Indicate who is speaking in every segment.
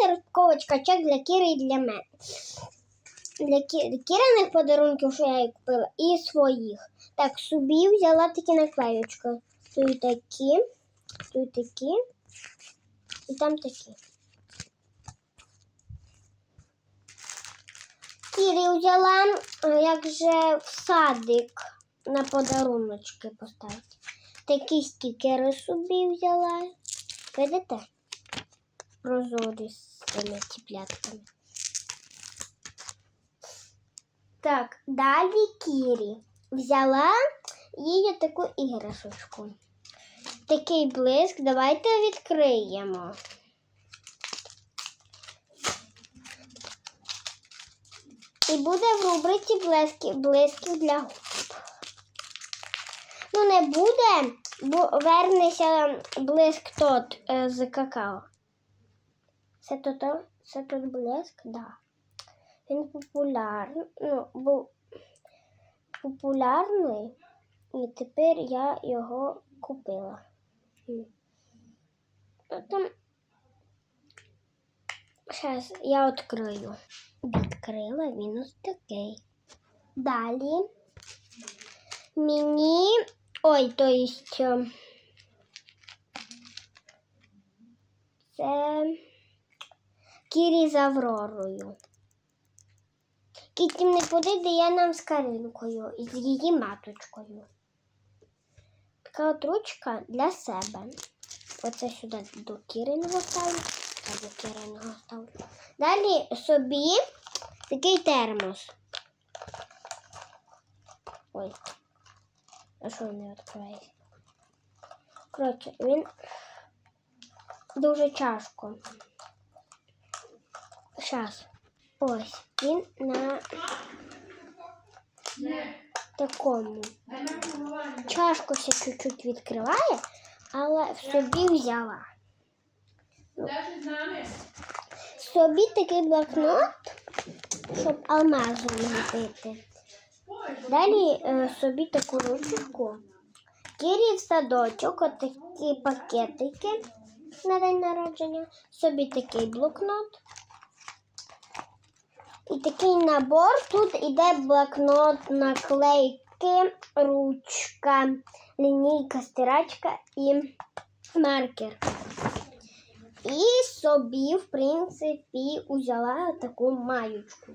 Speaker 1: це розпаковочка для Кіри і для мене. Для Кіриних подарунків, що я їй купила, і своїх. Так, собі взяла такі наклеючки. Тут такі, тут такі, і там такі. Кірі взяла, як же в садик на подаруночки поставити. Такі стікери собі взяла. Видите? Прозорі з цими ціплятками. Так, далі Кірі взяла їй таку іграшечку. Такий блиск. Давайте відкриємо. І буде в рубриці блисків для губ. Ну, не буде, бо вернеться блиск тот е, з какао. Це тут, це тут блиск, да. Він популярний, ну, був популярний, і тепер я його купила. Там Зараз я відкрию. Відкрила він ось такий. Далі мені. Ой, то есть. е, Це Кірі з Авророю. Не подійде я нам з Каринкою і з її маточкою. Така от ручка для себе. Оце сюди до Кіриного ставлю. Та до Кіриного ставлю. Далі собі такий термос. Ой. А що він не відкривається? Коротше, він дуже тяжко. Зараз. Ось. Він на такому. Чашку ще чуть-чуть відкриває, але собі взяла.
Speaker 2: Нами.
Speaker 1: Собі такий блокнот, щоб алмазом ліпити. Далі е, собі таку ручку. Кірі в садочок, отакі пакетики на день народження. Собі такий блокнот. І такий набор. Тут іде блокнот, наклейки, ручка, лінійка, стирачка і маркер. І собі, в принципі, узяла таку маючку.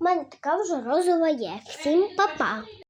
Speaker 1: У мене така вже розова є. Всім па-па!